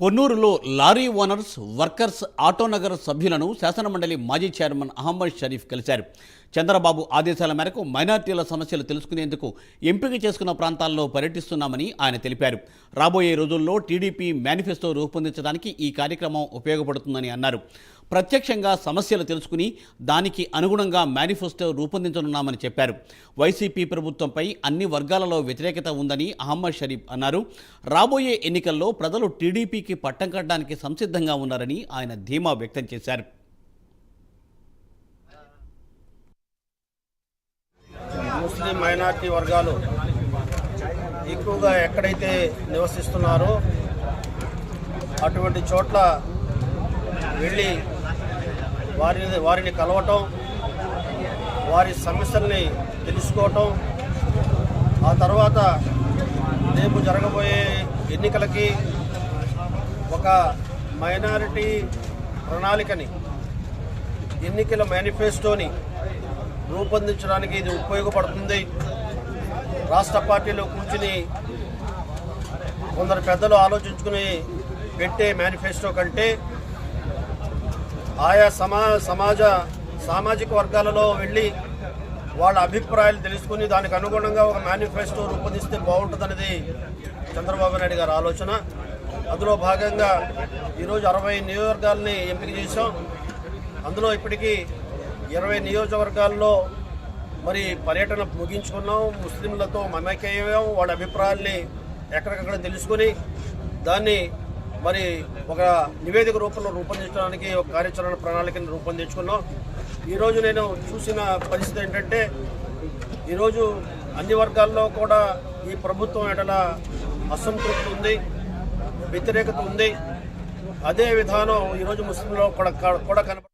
పొన్నూరులో lorry owners workers Autonagar సభ్యులను శాసనమండలి మాజీ చైర్మన్ అహ్మద్ షరీఫ్ కలిశారు. చంద్రబాబు ఆదేశాల మేరకు మైనార్టీల సమస్యలు తెలుసుకునేందుకు ఎంపిక చేసుకున్న ప్రాంతాల్లో పర్యటిస్తున్నామని ఆయన తెలిపారు. రాబోయే రోజుల్లో టీడీపీ మేనిఫెస్టో రూపొందించడానికి ఈ కార్యక్రమం ఉపయోగపడుతుందని అన్నారు. ప్రత్యక్షంగా సమస్యలు తెలుసుకుని దానికి అనుగుణంగా మేనిఫెస్టో రూపొందించనున్నామని చెప్పారు. వైసీపీ ప్రభుత్వంపై అన్ని వర్గాలలో వ్యతిరేకత ఉందని అహ్మద్ షరీఫ్ అన్నారు. రాబోయే ఎన్నికల్లో ప్రజలు టీడీపీకి పట్టం కట్టడానికి సంసిద్ధంగా ఉన్నారని ఆయన ధీమా వ్యక్తం చేశారు. ముస్లిం మైనార్టీ వర్గాలు ఎక్కువగా ఎక్కడైతే నివసిస్తున్నారో అటువంటి చోట్ల వెళ్ళి వారిని వారిని కలవటం వారి సమస్యల్ని తెలుసుకోవటం ఆ తర్వాత రేపు జరగబోయే ఎన్నికలకి ఒక మైనారిటీ ప్రణాళికని ఎన్నికల మేనిఫెస్టోని రూపొందించడానికి ఇది ఉపయోగపడుతుంది. రాష్ట్ర పార్టీలో కూర్చుని కొందరు పెద్దలు ఆలోచించుకుని పెట్టే మేనిఫెస్టో కంటే ఆయా సమా సమాజ సామాజిక వర్గాలలో వెళ్ళి వాళ్ళ అభిప్రాయాలు తెలుసుకుని దానికి అనుగుణంగా ఒక మేనిఫెస్టో రూపొందిస్తే బాగుంటుందనేది చంద్రబాబు నాయుడు గారి ఆలోచన. అందులో భాగంగా ఈరోజు అరవై నియోజకవర్గాలని ఎంపిక చేశాం. అందులో ఇప్పటికీ ఇరవై నియోజకవర్గాల్లో మరి పర్యటన ముగించుకున్నాం ముస్లింలతో మమేకయ్యాం వాళ్ళ అభిప్రాయాల్ని ఎక్కడికక్కడ తెలుసుకుని దాన్ని మరి ఒక నివేదిక రూపంలో రూపొందించడానికి ఒక కార్యాచరణ ప్రణాళికను రూపొందించుకున్నాం. ఈరోజు నేను చూసిన పరిస్థితి ఏంటంటే ఈరోజు అన్ని వర్గాల్లో కూడా ఈ ప్రభుత్వం ఎడల అసంతృప్తి ఉంది వ్యతిరేకత ఉంది. అదే విధానం ఈరోజు ముస్లింలో కూడా కూడా కనపడుతుంది